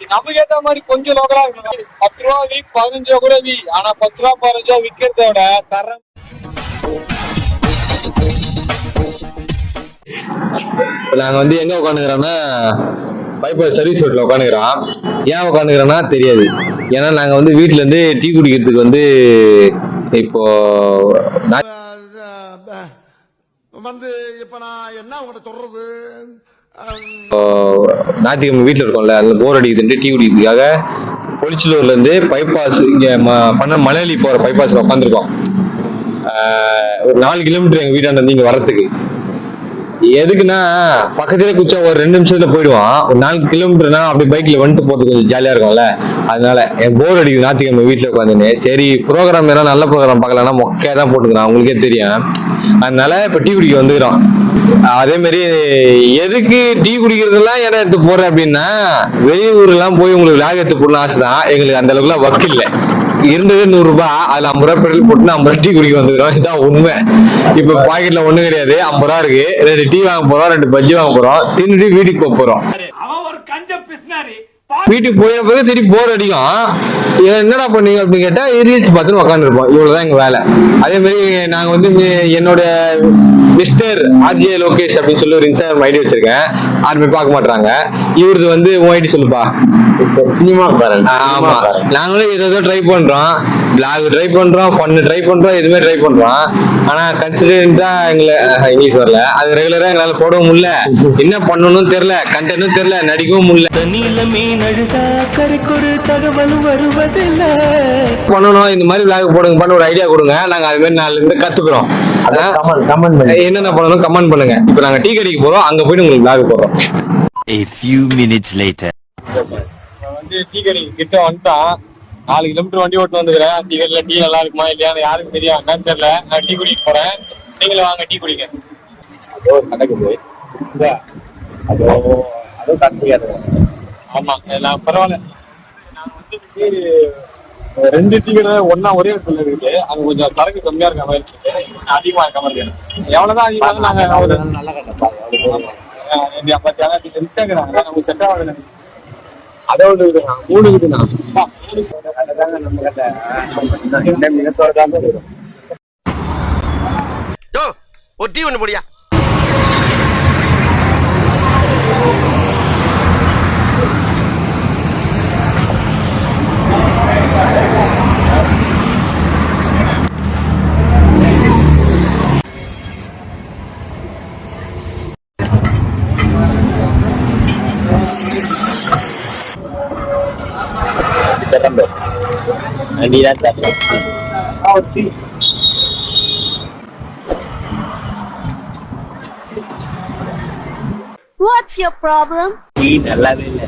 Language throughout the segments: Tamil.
நமக்கு ஏத்த மாதிரி கொஞ்சம் லோக்கலா இருக்கணும். பத்து ரூபா வி பதினஞ்சு ரூபா கூட வி. ஆனா பத்து ரூபா பதினஞ்சு ரூபா விக்கிறத விட தரம் நாங்க வந்து எங்க உட்காந்துக்கிறோம்னா பைபாஸ் சர்வீஸ் ரோட்ல உட்காந்துக்கிறோம் ஏன் உட்காந்துக்கிறோம்னா தெரியாது. ஏன்னா நாங்க வந்து வீட்டுல இருந்து டீ குடிக்கிறதுக்கு வந்து இப்போ வந்து இப்ப நான் என்ன உங்கள்கிட்ட சொல்றது? ஞாயிற்றுக்கிழமை வீட்டில் இருக்கோம்ல அதில் போர் அடிக்குதுன்ட்டு டீ குடிக்கிறதுக்காக பொலிச்சலூர்லேருந்து பைபாஸ் இங்கே ம பண்ண மலையாளி போகிற பைபாஸில் உட்காந்துருக்கோம் ஒரு நாலு கிலோமீட்டர் எங்கள் வீட்டாண்ட இருந்து இங்கே வரத்துக்கு எதுக்குன்னா பக்கத்துல குச்சா ஒரு ரெண்டு நிமிஷத்துல போயிடுவான். ஒரு நாலு கிலோமீட்டர்னா அப்படி பைக்ல வந்துட்டு போறது கொஞ்சம் ஜாலியா இருக்கும்ல. அதனால என் போர் அடிக்குது ஞாயிற்றுக்கிழமை வீட்டுல உட்காந்துன்னு சரி ப்ரோக்ராம் ஏன்னா நல்ல ப்ரோக்ராம் பார்க்கலன்னா மொக்கையா தான் போட்டுக்கிறான். உங்களுக்கே தெரியும். அதனால இப்ப டீ குடிக்க வந்துக்கிறோம். அதே மாதிரி எதுக்கு டீ குடிக்கிறதெல்லாம் இடம் எடுத்து போறேன் அப்படின்னா வெளியூர் எல்லாம் போய் உங்களுக்கு லாக் எடுத்து போடணும் ஆசை தான் எங்களுக்கு அந்த அளவுக்குலாம் ஒர்க் இல்லை. இருந்தது நூறு ரூபாய் அதுல ஐம்பது ரூபாய் பெட்ரோல் போட்டு ஐம்பது டீ குடிக்க வந்துக்கிறோம். இதான் உண்மை. இப்ப பாக்கெட்ல ஒண்ணும் கிடையாது. ஐம்பது ரூபா இருக்கு. ரெண்டு டீ வாங்க போறோம் ரெண்டு பஜ்ஜி வாங்க போறோம். தின்னுட்டு வீட்டுக்கு போக பிசினாரி. வீட்டுக்கு போயின பிறகு திருப்பி போர் அடிக்கும். இது என்னடா பண்ணீங்க அப்படின்னு கேட்டா ரீல்ஸ் பார்த்துன்னு உட்காந்துருப்போம் இவ்வளவுதான் எங்க வேலை. அதே மாதிரி நாங்க வந்து என்னோட மிஸ்டர் ஆர்ஜே லோகேஷ் அப்படின்னு சொல்லி ஒரு இன்ஸ்டாகிராம் ஐடி வச்சிருக்கேன். யாருமே பார்க்க மாட்டாங்க இவரது வந்து உன் ஐடி சொல்லுப்பா. சினிமா பாருங்க ஆமா. நாங்களும் ஏதோ ட்ரை பண்றோம். பிளாக் ட்ரை பண்றோம் பண்ணு ட்ரை பண்றோம் எதுவுமே ட்ரை பண்றோம். ஆனா கன்சிடென்ட்டா எங்களை இங்கிலீஷ் வரல. அது ரெகுலரா எங்களால போடவும் முடியல. என்ன பண்ணணும்னு தெரியல கண்டென்ட்டும் தெரியல நடிக்கவும் முடியல. தண்ணியில மீன் அழுதா கரைக்கொரு தகவலும் வருவதில்லை. பண்ணணும் இந்த மாதிரி பிளாக் போடுங்க பண்ண ஒரு ஐடியா கொடுங்க. நாங்க அது மாதிரி நாலுல இருந்து கத்துக்கிறோம். என்னென்ன பண்ணணும் கமெண்ட் பண்ணுங்க. இப்போ நாங்க டீ கடைக்கு போறோம். அங்க போயிட்டு உங்களுக்கு பிளாக் போடுறோம். A few minutes later. வந்து டீ கடை கிட்ட வந்துட்டான். நாலு கிலோமீட்டர் வண்டி ஓட்டு வந்துக்கிறேன். டீ கடையில டீ நல்லா இருக்குமா இல்லையான்னு யாருக்கும் தெரியும். என்னன்னு தெரியல. நான் டீ குடிக்க போறேன். நீங்களும் வாங்க டீ குடிக்க அதோ நடக்குது அதோ அதோ கத்துக்காது ஆமா நான் பரவாயில்ல. நான் வந்து ரெண்டு டீ கடை ஒண்ணா ஒரே இடத்துல இருக்குது அங்க கொஞ்சம் சரக்கு கம்மியா இருக்க மாதிரி இருக்கு. அதிகமா இருக்க மாதிரி இருக்கு. எவ்வளவுதான் அதிகமாக நாங்க நல்ல இன்ஸ்டாகிராம் நமக்கு செட் ஆகுது அதோட இதுண்ணா மூணு இதுண்ணா நம்ம கட்ட இந்த மிகத்தோட தான். வரும் யோ ஒரு டீ ஒண்ணு போடியா? வண்டி தான் What's your problem? டீ நல்லாவே இல்லை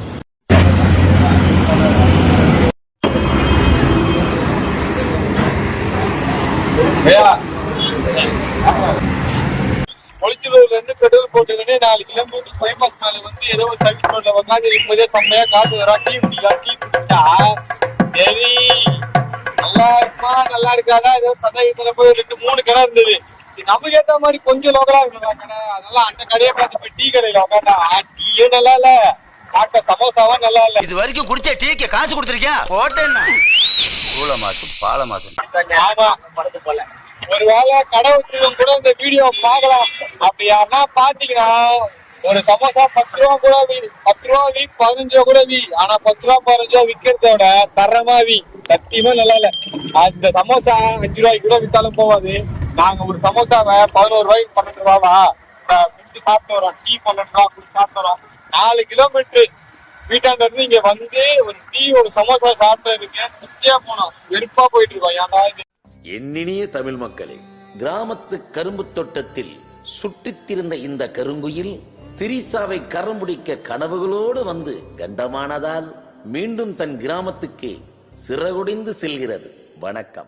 பொலிச்சலூர்ல இருந்து பெட்ரோல் போட்டுக்கிட்டு நாலு கிலோமீட்டர் பைபாஸ் மேல வந்து ஏதோ ஒரு சர்வீஸ் ரோட்ல உட்காந்து இருக்கும்போதே செம்மையா காத்து வரா டீ குடிக்கலாம் டீ குடிச்சா நல்லா இருக்காதா ஏதோ சதவீதத்துல போய் ரெண்டு மூணு கடை இருந்தது. நமக்கு ஏத்த மாதிரி கொஞ்சம் லோக்கலா இருக்கணும் கடை அதனால அந்த கடையை பார்த்து போய் டீ கடையில உட்காந்தா டீயும் நல்லா இல்ல. சாப்பிட்ட சமோசாவா நல்லா இல்ல. இது வரைக்கும் குடிச்ச டீக்கு காசு கொடுத்துருக்கியா? போட்டேன்னா. சூளமாத்து பாலமாத்து ஆமா படத்து போல ஒருவேளை கடை வச்சிருக்கவங்க கூட இந்த வீடியோ பார்க்கலாம். அப்படி யாருன்னா பாத்தீங்கன்னா ஒரு சமோசா பத்து ரூபா கூட வி பத்து ரூபா வி பதினஞ்சு ரூபா கூட வி. ஆனா பத்து ரூபா பதினஞ்சு ரூபா விக்கிறத தரமா வி. சத்தியமா நல்லா இல்ல. அந்த சமோசா அஞ்சு ரூபாய்க்கு கூட வித்தாலும் போவாது. நாங்க ஒரு சமோசாவை பதினோரு ரூபாய்க்கு பன்னெண்டு ரூபாவா? குடிச்சு சாப்பிட்டு வரோம் டீ பன்னெண்டு ரூபா குடிச்சு சாப்பிட்டு வரோம் நாலு கிலோமீட்டர். வீட்டாண்ட இருந்து இங்க வந்து ஒரு டீ ஒரு சமோசா சாப்பிட்டதுக்கு திருப்தியா போனோம். வெறுப்பா போயிட்டு இருக்கோம். ஏன்டா இது? எண்ணினிய தமிழ் மக்களே கிராமத்து கரும்பு தோட்டத்தில் சுட்டித்திருந்த இந்த கருங்குயில் திரிசாவை கரம்புடிக்க கனவுகளோடு வந்து கண்டமானதால் மீண்டும் தன் கிராமத்துக்கே சிறகுடிந்து செல்கிறது. வணக்கம்.